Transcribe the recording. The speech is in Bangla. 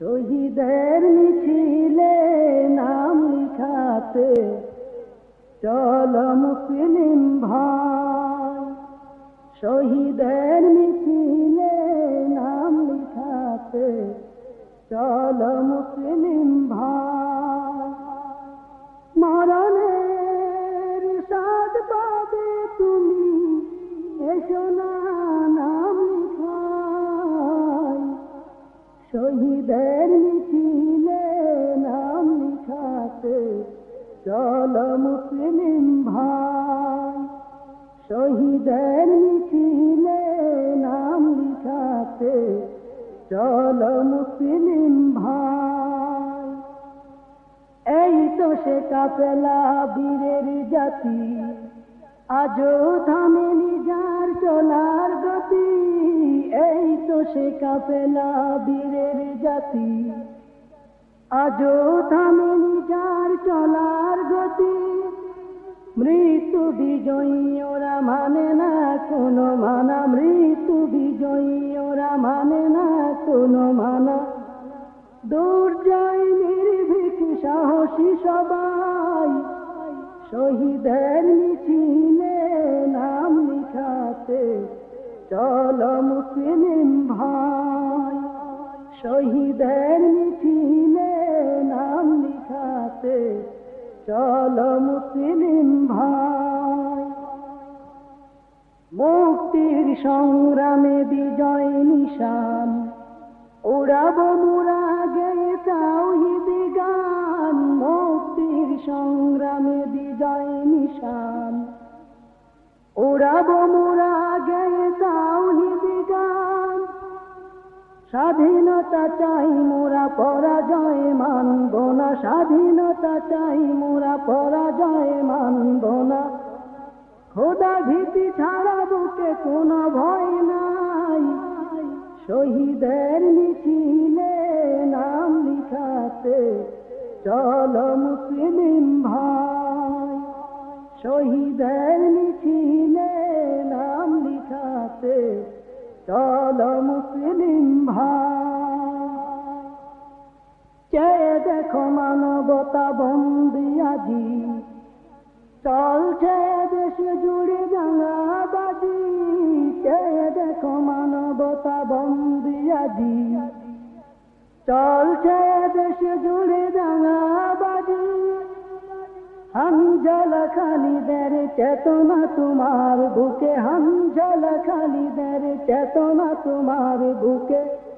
শহীদের মিছিলে নাম লিখাতে চল মুসলিম ভাই। শহীদের মিছিলে নাম লিখাতে চল মুসলিম ভাই। মরণের সাদ পাবে তুমি, এসো না শহীদের মিছিলে নাম লিখাতে চল মুসলিম ভাই। শহীদের মিছিলে নাম লিখাতে চল মুসলিম ভাই। এই তো সে কাফেলা বীরের জাতি, আজও থামেনি যার চলার সে কাফেলা বীরের জাতি। আজও থামেনি যার চলার গতি। মৃত্যু বিজয়ী, ওরা মানে না কোনো মানা। মৃত্যু বিজয়ী, ওরা মানে না কোনো মানা। দুর্জয় নির্ভীক, সাহসী সবাই। শহীদের মিছিলে চল মুসলিম ভাই, শহীদের মিছিলে নাম লিখাতে চল মুসলিম ভাই। মুক্তির সংগ্রামে বিজয় নিশান, উড়াব মুরা স্বাধীনতা চাই মোরা, পরাজয় মানব না। স্বাধীনতা চাই মোরা, পরাজয় মানব না। খোদা ভীতি ছাড়া বুকে কোনো ভয় নাই। শহীদের মিছিলে নাম লিখাতে চল মুসলিম ভাই। শহীদের মিছিলে চল মুসলিম ভাই। চেয়ে দেখো মানবতা বন্দি আজি? চলছে দেশে জুড়ে দাঙ্গাবাজি চেয়ে দেখো মানবতা বন্দি আজি? চলছে দেশে জুড়ে দাঙ্গাবাজি হাঞ্জল খালিদের চেতনা তোমার বুকে খালিদের চেতনা তোমার বুকে